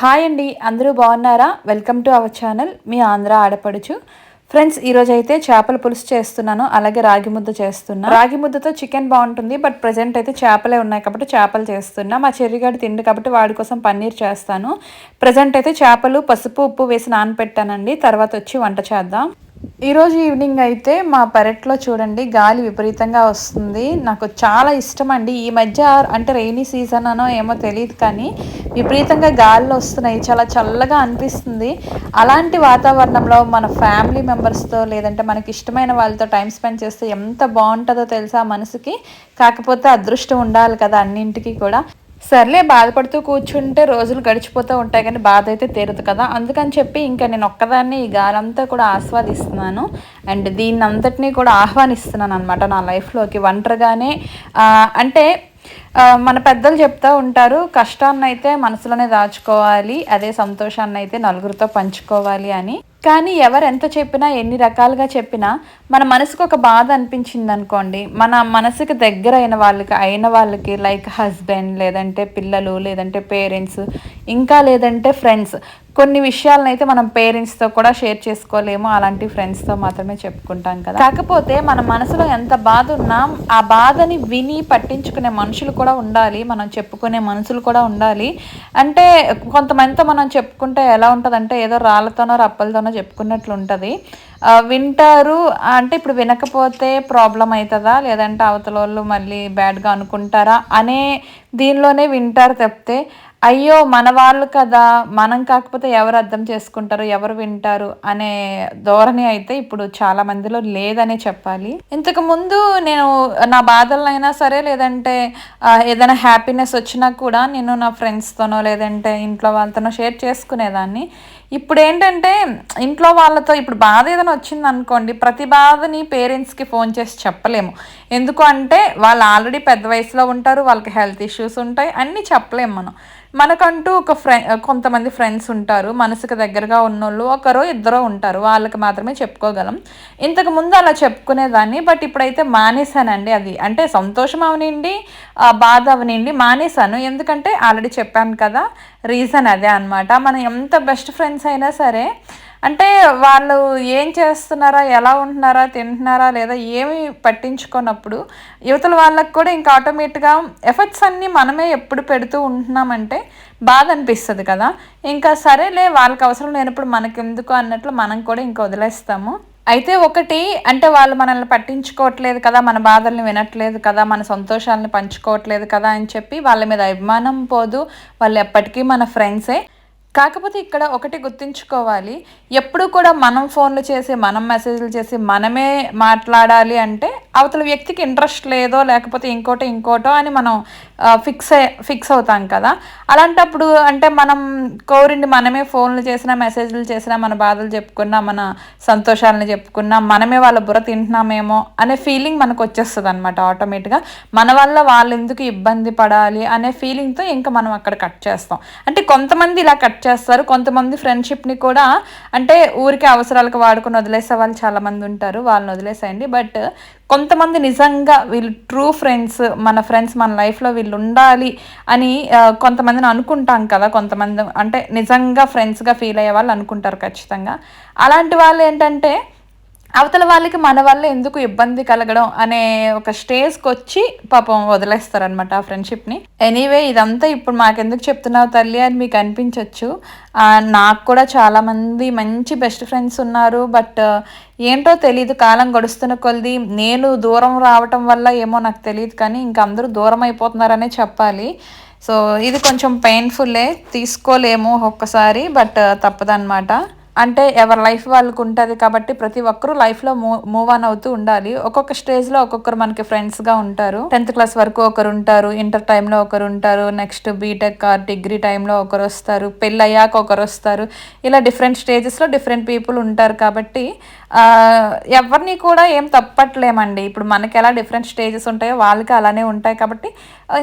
Hi అండి అందరూ బాగున్నారా? వెల్కమ్ టు అవర్ ఛానల్ మీ ఆంధ్ర ఆడపడుచు. ఫ్రెండ్స్ ఈరోజు అయితే చేపల పులుసు చేస్తున్నాను అలాగే రాగి ముద్ద చేస్తున్నా. రాగి ముద్దతో చికెన్ బాగుంటుంది బట్ ప్రజెంట్ అయితే చేపలే ఉన్నాయి కాబట్టి చేపలు చేస్తున్నా. మా చెర్రిగాడు తిండి కాబట్టి వాడి కోసం పన్నీర్ చేస్తాను. ప్రజెంట్ అయితే చేపలు పసుపు ఉప్పు వేసి నానపెట్టానండి తర్వాత వచ్చి వంట చేద్దాం. ఈరోజు ఈవినింగ్ అయితే మా పెరట్లో చూడండి గాలి విపరీతంగా వస్తుంది. నాకు చాలా ఇష్టం అండి ఈ మధ్య అంటే రెయినీ సీజన్ అనో ఏమో తెలియదు కానీ విపరీతంగా గాలులు వస్తున్నాయి. చాలా చల్లగా అనిపిస్తుంది. అలాంటి వాతావరణంలో మన ఫ్యామిలీ మెంబర్స్తో లేదంటే మనకి ఇష్టమైన వాళ్ళతో టైం స్పెండ్ చేస్తే ఎంత బాగుంటుందో తెలుసా మనసుకి? కాకపోతే అదృష్టం ఉండాలి కదా అన్నింటికి కూడా. సర్లే బాధపడుతూ కూర్చుంటే రోజులు గడిచిపోతూ ఉంటాయి కానీ బాధ అయితే తీరదు కదా. అందుకని చెప్పి ఇంకా నేను ఒక్కదాన్ని ఈ గాలంతా కూడా ఆస్వాదిస్తున్నాను. అండ్ దీన్ని అంతటినీ కూడా ఆహ్వానిస్తున్నాను అనమాట నా లైఫ్లోకి. ఒంటరిగానే అంటే మన పెద్దలు చెప్తూ ఉంటారు కష్టాన్ని అయితే మనసులోనే దాచుకోవాలి అదే సంతోషాన్ని అయితే నలుగురితో పంచుకోవాలి అని. కానీ ఎవరు ఎంత చెప్పినా ఎన్ని రకాలుగా చెప్పినా మన మనసుకు ఒక బాధ అనిపించింది అనుకోండి మన మనసుకు దగ్గర అయిన వాళ్ళకి అయిన వాళ్ళకి లైక్ హస్బెండ్ లేదంటే పిల్లలు లేదంటే పేరెంట్స్ ఇంకా లేదంటే ఫ్రెండ్స్ కొన్ని విషయాలను అయితే మనం పేరెంట్స్తో కూడా షేర్ చేసుకోలేము. అలాంటి ఫ్రెండ్స్తో మాత్రమే చెప్పుకుంటాం కదా. కాకపోతే మన మనసులో ఎంత బాధ ఉన్నా ఆ బాధని విని పట్టించుకునే మనుషులు కూడా ఉండాలి. మనం చెప్పుకునే మనుషులు కూడా ఉండాలి. అంటే కొంతమందితో మనం చెప్పుకుంటే ఎలా ఉంటుందంటే ఏదో రాళ్ళతోనో రప్పలతోనో చెప్పుకున్నట్లు ఉంటుంది. వింటారు. అంటే ఇప్పుడు వినకపోతే ప్రాబ్లం అవుతుందా లేదంటే అవతల వాళ్ళు మళ్ళీ బ్యాడ్గా అనుకుంటారా? అనే దీనిలోనే వింటారు తప్పితే అయ్యో మన వాళ్ళు కదా మనం కాకపోతే ఎవరు అర్థం చేసుకుంటారు ఎవరు వింటారు అనే ధోరణి అయితే ఇప్పుడు చాలా మందిలో లేదనే చెప్పాలి. ఇంతకు ముందు నేను నా బాధలైనా సరే లేదంటే ఏదైనా హ్యాపీనెస్ వచ్చినా కూడా నేను నా ఫ్రెండ్స్తోనో లేదంటే ఇంట్లో వాళ్ళతోనో షేర్ చేసుకునేదాన్ని. ఇప్పుడు ఏంటంటే ఇంట్లో వాళ్ళతో ఇప్పుడు బాధ ఏదైనా వచ్చింది అనుకోండి ప్రతి బాధని పేరెంట్స్కి ఫోన్ చేసి చెప్పలేము. ఎందుకు అంటే వాళ్ళు ఆల్రెడీ పెద్ద వయసులో ఉంటారు వాళ్ళకి హెల్త్ ఇష్యూస్ ఉంటాయి అన్నీ చెప్పలేము మనం. మనకంటూ ఒక ఫ్రె కొంతమంది ఫ్రెండ్స్ ఉంటారు మనసుకు దగ్గరగా ఉన్నోళ్ళు ఒకరో ఇద్దరో ఉంటారు వాళ్ళకి మాత్రమే చెప్పుకోగలం. ఇంతకు ముందు అలా చెప్పుకునేదాన్ని బట్ ఇప్పుడైతే మానేశానండి అది. అంటే సంతోషం అవనండి బాధ అవనిండి మానేశాను. ఎందుకంటే ఆల్రెడీ చెప్పాను కదా రీజన్ అదే అనమాట మనం ఎంత బెస్ట్ ఫ్రెండ్స్ అయినా సరే అంటే వాళ్ళు ఏం చేస్తున్నారా ఎలా ఉంటున్నారా తింటున్నారా లేదా ఏమి పట్టించుకున్నప్పుడు యువతల వాళ్ళకి కూడా ఇంకా ఆటోమేటిక్గా ఎఫర్ట్స్ అన్నీ మనమే ఎప్పుడు పెడుతూ ఉంటున్నామంటే బాధ అనిపిస్తుంది కదా. ఇంకా సరేలే వాళ్ళకి అవసరం లేనప్పుడు మనకెందుకు అన్నట్లు మనం కూడా ఇంకా వదిలేస్తాము. అయితే ఒకటి అంటే వాళ్ళు మనల్ని పట్టించుకోవట్లేదు కదా మన బాధల్ని వినట్లేదు కదా మన సంతోషాలను పంచుకోవట్లేదు కదా అని చెప్పి వాళ్ళ మీద అభిమానం పోదు వాళ్ళు ఎప్పటికీ మన ఫ్రెండ్సే. కాకపోతే ఇక్కడ ఒకటి గుర్తుంచుకోవాలి ఎప్పుడు కూడా మనం ఫోన్లు చేసి మనం మెసేజ్లు చేసి మనమే మాట్లాడాలి అంటే అవతల వ్యక్తికి ఇంట్రెస్ట్ లేదో లేకపోతే ఇంకోటో ఇంకోటో అని మనం ఫిక్స్ ఫిక్స్ అవుతాం కదా. అలాంటప్పుడు అంటే మనం కోరిండి మనమే ఫోన్లు చేసినా మెసేజ్లు చేసినా మన బాధలు చెప్పుకున్నా మన సంతోషాలను చెప్పుకున్నా మనమే వాళ్ళ బుర్ర తింటున్నామేమో అనే ఫీలింగ్ మనకు వచ్చేస్తుంది అనమాట ఆటోమేటిక్గా మన వల్ల వాళ్ళు ఎందుకు ఇబ్బంది పడాలి అనే ఫీలింగ్తో ఇంకా మనం అక్కడ కట్ చేస్తాం. అంటే కొంతమంది ఇలా కట్ చేస్తారు. కొంతమంది ఫ్రెండ్షిప్ని కూడా అంటే ఊరికే అవసరాలకు వాడుకొని వదిలేసే వాళ్ళు చాలామంది ఉంటారు. వాళ్ళని వదిలేసేయండి. బట్ కొంతమంది నిజంగా వీళ్ళు ట్రూ ఫ్రెండ్స్ మన ఫ్రెండ్స్ మన లైఫ్లో వీళ్ళు ఉండాలి అని కొంతమందిని అనుకుంటాం కదా. కొంతమంది అంటే నిజంగా ఫ్రెండ్స్గా ఫీల్ అయ్యే వాళ్ళు అనుకుంటారు ఖచ్చితంగా. అలాంటి వాళ్ళు ఏంటంటే అవతల వాళ్ళకి మన వల్ల ఎందుకు ఇబ్బంది కలగడం అనే ఒక స్టేజ్కి వచ్చి పాపం వదిలేస్తారనమాట ఆ ఫ్రెండ్షిప్ని. ఎనీవే ఇదంతా ఇప్పుడు మాకెందుకు చెప్తున్నావు తల్లి అని మీకు అనిపించవచ్చు నాకు కూడా చాలామంది మంచి బెస్ట్ ఫ్రెండ్స్ ఉన్నారు బట్ ఏంటో తెలియదు కాలం గడుస్తున్న కొలది నేను దూరం రావటం వల్ల ఏమో నాకు తెలియదు కానీ ఇంక అందరూ దూరం అయిపోతున్నారనే చెప్పాలి. సో ఇది కొంచెం పెయిన్ఫుల్లే తీసుకోలేము ఒక్కసారి బట్ తప్పదనమాట అంటే ఎవరి లైఫ్ వాళ్ళకు ఉంటుంది కాబట్టి ప్రతి ఒక్కరూ లైఫ్లో మూవ్ మూవ్ ఆన్ అవుతూ ఉండాలి. ఒక్కొక్క స్టేజ్లో ఒక్కొక్కరు మనకి ఫ్రెండ్స్గా ఉంటారు. టెన్త్ క్లాస్ వరకు ఒకరు ఉంటారు. ఇంటర్ టైంలో ఒకరు ఉంటారు. నెక్స్ట్ బీటెక్ ఆర్ డిగ్రీ టైంలో ఒకరు వస్తారు. పెళ్ళి అయ్యాక ఒకరు వస్తారు. ఇలా డిఫరెంట్ స్టేజెస్లో డిఫరెంట్ పీపుల్ ఉంటారు కాబట్టి ఎవరిని కూడా ఏం తప్పట్లేమండి. ఇప్పుడు మనకి ఎలా డిఫరెంట్ స్టేజెస్ ఉంటాయో వాళ్ళకి అలానే ఉంటాయి కాబట్టి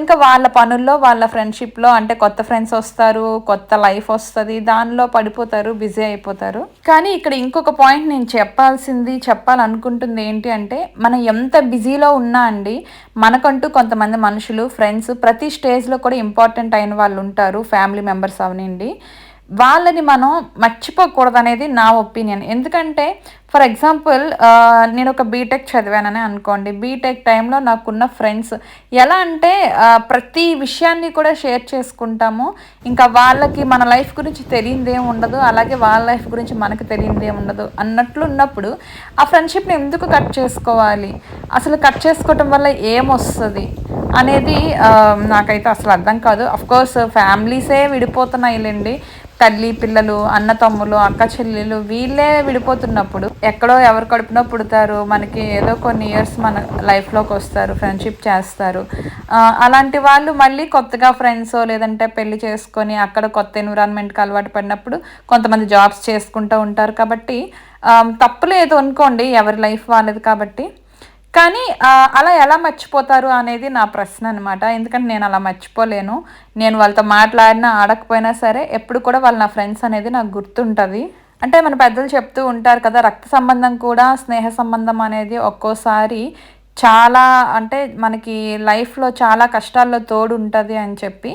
ఇంకా వాళ్ళ పనుల్లో వాళ్ళ ఫ్రెండ్షిప్లో అంటే కొత్త ఫ్రెండ్స్ వస్తారు కొత్త లైఫ్ వస్తుంది. దానిలో పడిపోతారు బిజీ అయిపోతారు. కానీ ఇక్కడ ఇంకొక పాయింట్ నేను చెప్పాల్సింది చెప్పాలనుకుంటుంది ఏంటి అంటే మనం ఎంత బిజీలో ఉన్నా అండి మనకంటూ కొంతమంది మనుషులు ఫ్రెండ్స్ ప్రతి స్టేజ్లో కూడా ఇంపార్టెంట్ అయిన వాళ్ళు ఉంటారు ఫ్యామిలీ మెంబర్స్ అవనండి. వాళ్ళని మనం మర్చిపోకూడదు అనేది నా ఒపీనియన్. ఎందుకంటే ఫర్ ఎగ్జాంపుల్ నేను ఒక బీటెక్ చదివానని అనుకోండి. బీటెక్ టైంలో నాకున్న ఫ్రెండ్స్ ఎలా అంటే ప్రతి విషయాన్ని కూడా షేర్ చేసుకుంటాము. ఇంకా వాళ్ళకి మన లైఫ్ గురించి తెలియదేం ఉండదు. అలాగే వాళ్ళ లైఫ్ గురించి మనకు తెలియదేం ఉండదు అన్నట్లు ఉన్నప్పుడు ఆ ఫ్రెండ్షిప్ని ఎందుకు కట్ చేసుకోవాలి? అసలు కట్ చేసుకోవటం వల్ల ఏమొస్తుంది? అనేది నాకైతే అసలు అర్థం కాదు. అఫ్కోర్స్ ఫ్యామిలీసే విడిపోతున్నాయిలేండి. తల్లి పిల్లలు అన్న తమ్ములు అక్క చెల్లెలు వీళ్ళే విడిపోతున్నప్పుడు ఎక్కడో ఎవరు కడుపునో పుడతారు. మనకి ఏదో కొన్ని ఇయర్స్ మన లైఫ్లోకి వస్తారు ఫ్రెండ్షిప్ చేస్తారు. అలాంటి వాళ్ళు మళ్ళీ కొత్తగా ఫ్రెండ్స్ లేదంటే పెళ్ళి చేసుకొని అక్కడ కొత్త ఎన్విరాన్మెంట్కి అలవాటు పడినప్పుడు కొంతమంది జాబ్స్ చేసుకుంటూ ఉంటారు కాబట్టి తప్పులేదు అనుకోండి ఎవరి లైఫ్ వాళ్ళది కాబట్టి. కానీ అలా ఎలా మర్చిపోతారు అనేది నా ప్రశ్న అనమాట ఎందుకంటే నేను అలా మర్చిపోలేను. నేను వాళ్ళతో మాట్లాడినా ఆడకపోయినా సరే ఎప్పుడు కూడా వాళ్ళు నా ఫ్రెండ్స్ అనేది నాకు గుర్తుంటుంది. అంటే మన పెద్దలు చెప్తూ ఉంటారు కదా రక్త సంబంధం కూడా స్నేహ సంబంధం అనేది ఒక్కోసారి చాలా అంటే మనకి లైఫ్లో చాలా కష్టాల్లో తోడు ఉంటుంది అని చెప్పి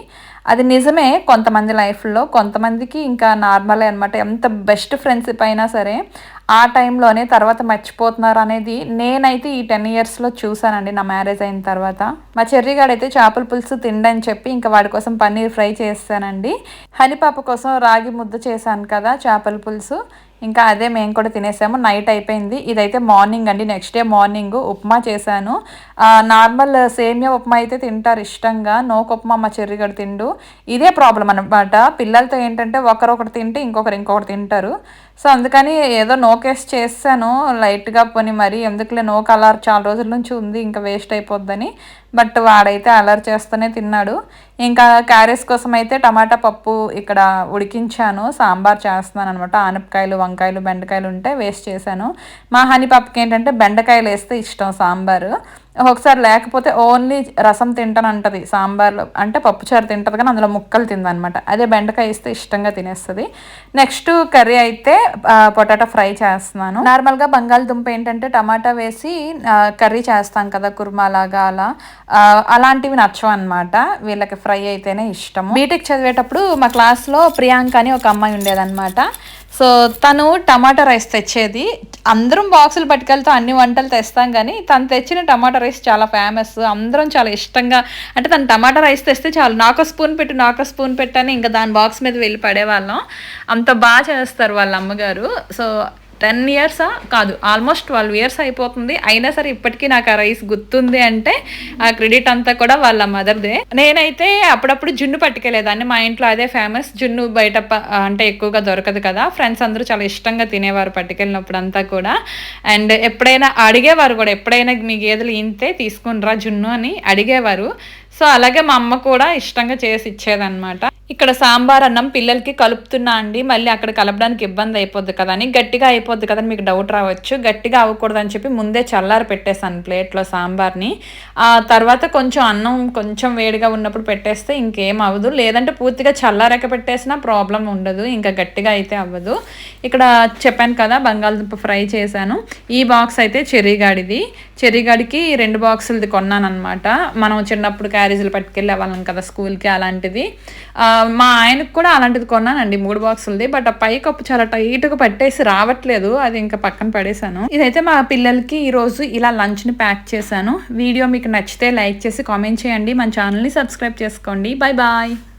అది నిజమే కొంతమంది లైఫ్లో. కొంతమందికి ఇంకా నార్మలే అనమాట ఎంత బెస్ట్ ఫ్రెండ్షిప్ అయినా సరే ఆ టైంలోనే తర్వాత మర్చిపోతున్నారు అనేది నేనైతే ఈ టెన్ ఇయర్స్లో చూసానండి నా మ్యారేజ్ అయిన తర్వాత. మా చెర్రిగాడైతే చేపల పులుసు తిండని చెప్పి ఇంకా వాడి కోసం పన్నీర్ ఫ్రై చేస్తానండి. హనిపాప కోసం రాగి ముద్ద చేశాను కదా చేపల పులుసు. ఇంకా అదే మేము కూడా తినేసాము. నైట్ అయిపోయింది. ఇదైతే మార్నింగ్ అండి. నెక్స్ట్ డే మార్నింగ్ ఉప్మా చేశాను. నార్మల్ సేమియా ఉప్మా అయితే తింటారు ఇష్టంగా. నోకు ఉప్మా మా చెర్రిగడు తిండు. ఇదే ప్రాబ్లం అనమాట పిల్లలతో ఏంటంటే ఒకరు ఒకటి తింటే ఇంకొకరు ఇంకొకటి తింటారు. సో అందుకని ఏదో నోకేస్ చేస్తాను లైట్గా పోని మరి ఎందుకులే నోకు అలర్ చాలా రోజుల నుంచి ఉంది. ఇంకా వేస్ట్ అయిపోద్దని. బట్ వాడైతే అలర్ చేస్తూనే తిన్నాడు. ఇంకా క్యారెస్ కోసం అయితే టమాటా పప్పు ఇక్కడ ఉడికించాను సాంబార్ చేస్తున్నాను అనమాట ఆనపకాయలు వంకాయలు బెండకాయలు ఉంటే వేస్ట్ చేశాను. మా హనీ పప్పుకి ఏంటంటే బెండకాయలు వేస్తే ఇష్టం సాంబారు. ఒకసారి లేకపోతే ఓన్లీ రసం తింటానంటది సాంబార్లో. అంటే పప్పుచారు తింటుంది కానీ అందులో ముక్కలు తిందనమాట. అదే బెండకాయ ఇస్తే ఇష్టంగా తినేస్తుంది. నెక్స్ట్ కర్రీ అయితే పొటాటో ఫ్రై చేస్తున్నాను. నార్మల్గా బంగాళదుంప ఏంటంటే టమాటా వేసి కర్రీ చేస్తాం కదా కుర్మా లాగా అలా. అలాంటివి నచ్చవు అనమాట వీళ్ళకి ఫ్రై అయితేనే ఇష్టం బీటెక్ చదివేటప్పుడు మా క్లాస్లో ప్రియాంక అని ఒక అమ్మాయి ఉండేదన్నమాట సో తను టమాటా రైస్ తెచ్చేది. అందరం బాక్సులు పట్టుకెళ్తే అన్ని వంటలు తెస్తాం కానీ తను తెచ్చిన టమాటా రైస్ చాలా ఫేమస్. అందరం చాలా ఇష్టంగా అంటే తను టమాటా రైస్ తెస్తే చాలు. నాకు స్పూన్ పెట్టు నాకు స్పూన్ పెట్టని ఇంకా దాని బాక్స్ మీద వెళ్ళి పడేవాళ్ళం. అంత బాగా చేస్తారు వాళ్ళ అమ్మగారు. సో టెన్ ఇయర్సా? కాదు ఆల్మోస్ట్ ట్వెల్వ్ ఇయర్స్ అయిపోతుంది. అయినా సరే ఇప్పటికీ నాకు ఆ రైస్ గుర్తుంది అంటే ఆ క్రెడిట్ అంతా కూడా వాళ్ళ మదర్దే. నేనైతే అప్పుడప్పుడు జున్ను పట్టుకెళ్ళేదాన్ని. మా ఇంట్లో అదే ఫేమస్ జున్ను బయట అంటే ఎక్కువగా దొరకదు కదా. ఫ్రెండ్స్ అందరూ చాలా ఇష్టంగా తినేవారు పట్టుకెళ్ళినప్పుడు అంతా కూడా. అండ్ ఎప్పుడైనా అడిగేవారు కూడా ఎప్పుడైనా మీ గేదెలు ఇంతే తీసుకుని జున్ను అని అడిగేవారు. సో అలాగే మా అమ్మ కూడా ఇష్టంగా చేసి ఇచ్చేదన్నమాట. ఇక్కడ సాంబార్ అన్నం పిల్లలకి కలుపుతున్నా అండి మళ్ళీ అక్కడ కలపడానికి ఇబ్బంది అయిపోద్ది కదా అని గట్టిగా అయిపోద్ది కదా మీకు డౌట్ రావచ్చు. గట్టిగా అవ్వకూడదని చెప్పి ముందే చల్లారి పెట్టేశాను ప్లేట్లో సాంబార్ని. ఆ తర్వాత కొంచెం అన్నం కొంచెం వేడిగా ఉన్నప్పుడు పెట్టేస్తే ఇంకేం అవ్వదు. లేదంటే పూర్తిగా చల్లారక పెట్టేసినా ప్రాబ్లం ఉండదు ఇంకా గట్టిగా అయితే అవ్వదు. ఇక్కడ చెప్పాను కదా బంగాళదుంప ఫ్రై చేశాను. ఈ బాక్స్ అయితే చెర్రీగాడిది. చెర్రీగాడికి రెండు బాక్సులది కొన్నాను అనమాట మనం చిన్నప్పుడు క్యారేజీలు పట్టుకెళ్ళే వాళ్ళం కదా స్కూల్కి అలాంటిది. మా ఆయనకు కూడా అలాంటిది కొన్నానండి మూడు బాక్సులది. బట్ ఆ పై కప్పు చాలా టైట్గా పట్టేసి రావట్లేదు. అది ఇంకా పక్కన పడేశాను. ఇదైతే మా పిల్లలకి ఈరోజు ఇలా లంచ్ని ప్యాక్ చేశాను. వీడియో మీకు నచ్చితే లైక్ చేసి కామెంట్ చేయండి. మన ఛానల్ని సబ్స్క్రైబ్ చేసుకోండి. Bye bye.